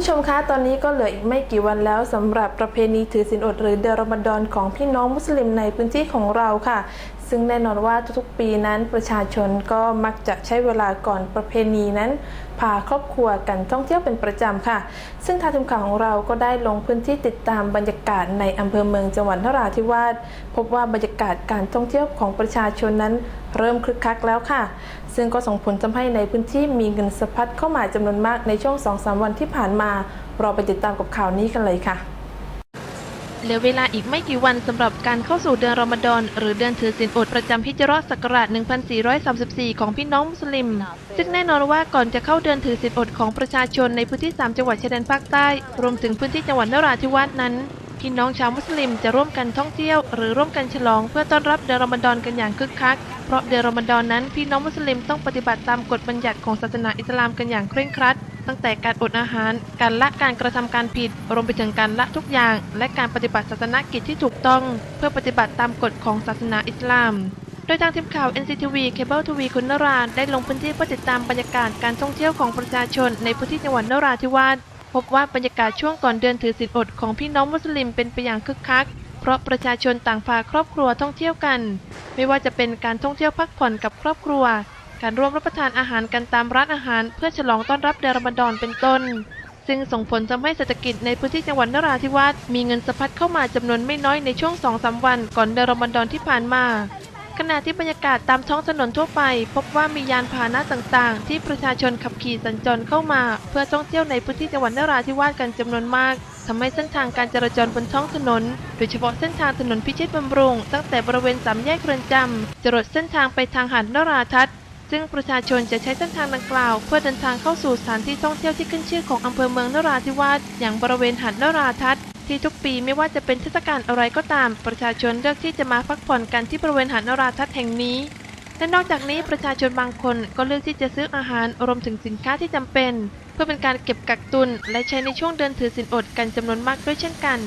ผู้ชมคะ ตอนนี้ก็เหลืออีกไม่กี่วันแล้วสำหรับประเพณีถือศีลอดหรือเดือนรอมฎอนของพี่น้องมุสลิมในพื้นที่ของเราค่ะซึ่งแน่นอนว่าทุกๆปีนั้นประชาชนก็มักจะใช้เวลาก่อนประเพณีนั้น พาครอบครัวกันท่องเที่ยวเป็นประจำค่ะ ซึ่งทางทีมข่าวของเราก็ได้ลงพื้นที่ติดตามบรรยากาศในอำเภอเมืองจังหวัดนราธิวาสพบว่าบรรยากาศการท่องเที่ยวของประชาชนนั้นเริ่มคึกคักแล้วค่ะ ซึ่งก็ส่งผลทำให้ในพื้นที่มีเงินสะพัดเข้ามาจำนวนมากในช่วง 2-3 วันที่ผ่านมาเราไปติดตามกับข่าวนี้กันเลยค่ะ เหลือเวลาอีกไม่กี่วันสำหรับการเข้าสู่เดือนรอมฎอนหรือเดือนถือศีลอดประจำฮิจราะห์ศักราช 1434 ของพี่น้องมุสลิม ซึ่งแน่นอนว่าก่อนจะเข้าเดือนถือศีลอดของประชาชนในพื้นที่ 3 จังหวัดชายแดนภาคใต้ รวมถึงพื้นที่จังหวัดนราธิวาสนั้นพี่น้องชาวมุสลิมจะร่วมกันท่องเที่ยวหรือร่วมกันฉลองเพื่อต้อนรับเดือนรอมฎอนกันอย่างคึกคัก เพราะเดือนรอมฎอนนั้นพี่น้องมุสลิมต้องปฏิบัติตามกฎบัญญัติของศาสนาอิสลามกันอย่างเคร่งครัด ตั้งแต่การอดอาหาร การละการกระทำการผิด รวมไปถึงการละทุกอย่าง และการปฏิบัติศาสนกิจที่ถูกต้อง เพื่อปฏิบัติตามกฎของศาสนาอิสลาม โดยทางทีมข่าว NCTV เคเบิลทวีคุณนราได้ลงพื้นที่เพื่อติดตามบรรยากาศการท่องเที่ยวของประชาชนในพื้นที่จังหวัดนราธิวาสพบว่าบรรยากาศช่วงก่อนเดือนถือศีลอดของพี่น้องมุสลิมเป็นไปอย่างคึกคัก เพราะประชาชนต่างพาครอบครัวท่องเที่ยวกัน ไม่ว่าจะเป็นการท่องเที่ยวพักผ่อนกับครอบครัว การร่วมรับประทานอาหารกันตามร้านอาหาร เพื่อฉลองต้อนรับเดือนรอมฎอนเป็นต้น ซึ่งส่งผลทำให้เศรษฐกิจในพื้นที่จังหวัดนราธิวาสมีเงินสะพัดเข้ามาจำนวนไม่น้อยในช่วง2องสาวันก่อนเดือนรอมฎอนที่ผ่านมาขณะที่บรรยากาศตามท้องถนนทั่วไป พบว่ามียานพาหนะต่างๆ ที่ประชาชนขับขี่สัญจรเข้ามา เพื่อท่องเที่ยวในพื้นที่จังหวัดนราธิวาสกันจำนวนมากทำให้เส้นทางการจราจรบนท้องถนน โดยเฉพาะเส้นทางถนนพิชิตบำรุง ตั้งแต่บริเวณสามแยกเรือนจำจรดเส้นทางไปทางหาดนราทัศน์ ซึ่งประชาชนจะใช้เส้นทางดังกล่าว เพื่อเดินทางเข้าสู่สถานที่ท่องเที่ยวที่ขึ้นชื่อของอำเภอเมืองนราธิวาสอย่างบริเวณหาดนราทัศน์ที่ทุกปีไม่ว่าจะเป็นเทศกาลอะไรก็ตาม ประชาชนเลือกที่จะมาพักผ่อนกันที่บริเวณหาดนราทัศน์แห่งนี้และนอกจากนี้ประชาชนบางคนก็เลือกที่จะซื้ออาหารรวมถึงสินค้าที่จำเป็น เพื่อเป็นการเก็บกักตุน และใช้ในช่วงเดินถือศีลอดกันจำนวนมากด้วยเช่นกัน